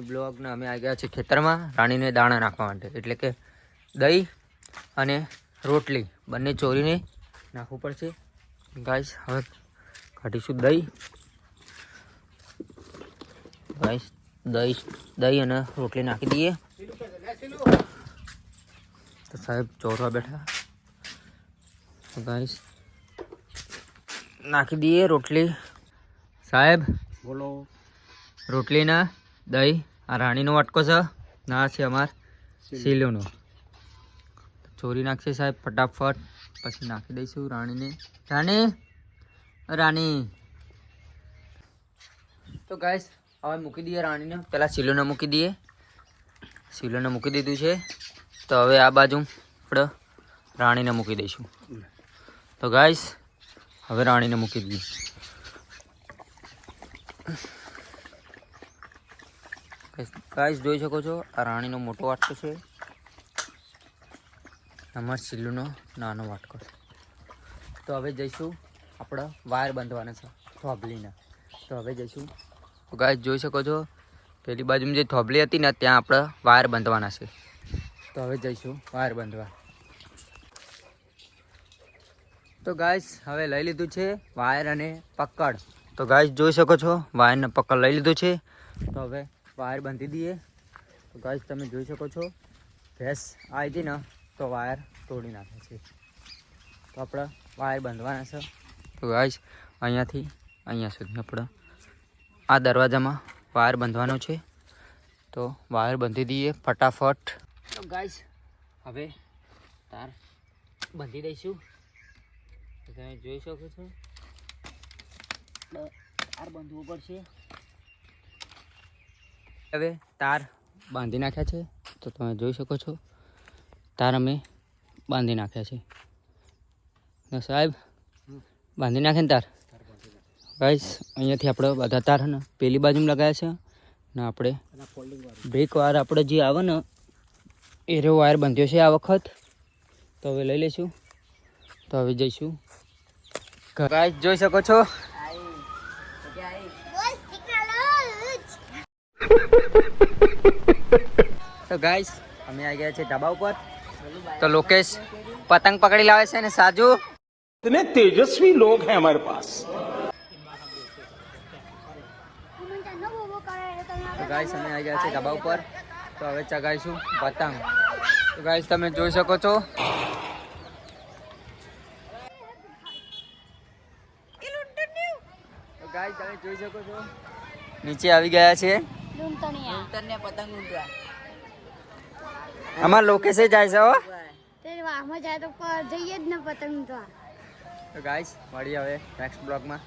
બ્લોગને અમે આવી ગયા છીએ ખેતરમાં રાણીને દાણા નાખવા માટે. એટલે કે દહીં અને રોટલી. બંને ચોરીને નાખવું પડશે. ગાઈસ હવે કાઢીશું દહીં. ગાઈસ દહીં દહીં અને રોટલી નાખી દઈએ. તો સાહેબ ચોરવા બેઠા. ગાઈસ નાખી દઈએ રોટલી. સાહેબ બોલો. રોટલીના દહીં આ રાણીનો વાટકો છે. ના છે અમાર. સીલુનો. ચોરી નાખશે સાહેબ ફટાફટ. પછી નાખી દઈશું રાણીને. રાણી! રાણી! તો ગાઈસ હવે મૂકી દઈએ રાણીને. પહેલાં સિલોને મૂકી દઈએ. સિલોને મૂકી દીધું છે. તો હવે આ બાજુ આપણે રાણીને મૂકી દઈશું. તો ગાઈસ હવે રાણીને મૂકી દઈએ. ગાઈસ જોઈ શકો છો? આ રાણીનો મોટો વાટકો છે. અમાર સિલ્લુનો નાનો વાટકો છે. તો હવે જઈશું આપણે વાયર બાંધવાના છે થોભલીના તો હવે જઈશું. તો ગાઈસ જોઈ શકો છો, પેલી બાજુમાં જે થોભલી હતી ને, ત્યાં આપણે વાયર બાંધવાના છે. તો હવે જઈશું વાયર બાંધવા. તો ગાઈસ હવે લઈ લીધું છે વાયર અને પકડ. તો ગાઈસ જોઈ શકો છો, વાયરને પકડ લઈ લીધું છે. તો હવે વાયર બાંધી દઈએ. તો ગાઈસ તમે જોઈ શકો છો, ભેંસ આવી હતી ને, તો વાયર તોડી નાખે છે. તો આપણે વાયર બાંધવાના છે. તો ગાઈસ અહીંયાથી, અહીંયા સુધી આપણે આ દરવાજામાં વાયર બાંધવાનો છે. તો વાયર બાંધી દઈએ ફટાફટ. તો ગાઈસ હવે તાર બાંધી દઈશું. તમે જોઈ શકો છો. તાર બાંધવું પડશે. હવે તાર બાંધી નાખ્યા છે. તો તમે જોઈ શકો છો, તાર અમે બાંધી નાખ્યા છે. ને સાહેબ, બાંધી નાખે ને તાર? ગાઈસ, અહીંયાથી આપણે બધા તાર ને પેલી બાજુમાં લગાવ્યા છે ને આપણે બ્રેક વાયર આપણે જે આવે ને, એરો વાયર બાંધ્યો છે આ વખત. તો હવે લઈ લઈશું. તો હવે જઈશું. ગાઈસ, જોઈ શકો છો તો ગાઈસ અમે આવી ગયા છે ધાબા ઉપર તો લોકેશ પતંગ પકડી લાવે છે ને સાજુ इतने तेजस्वी लोग हैं हमारे पास તો ગાઈસ અમે આવી ગયા છે ધાબા ઉપર તો હવે ચગાવીશું પતંગ તો ગાઈસ તમે જોઈ શકો છો તો ગાઈસ તમે જોઈ શકો છો નીચે આવી ગયા છે અમાર લોકેશે જાય છે હો. વાહમાં જાય તો જઈએ જ ને પતંગ તો તો ગાઈસ મળીએ હવે નેક્સ્ટ બ્લોગમાં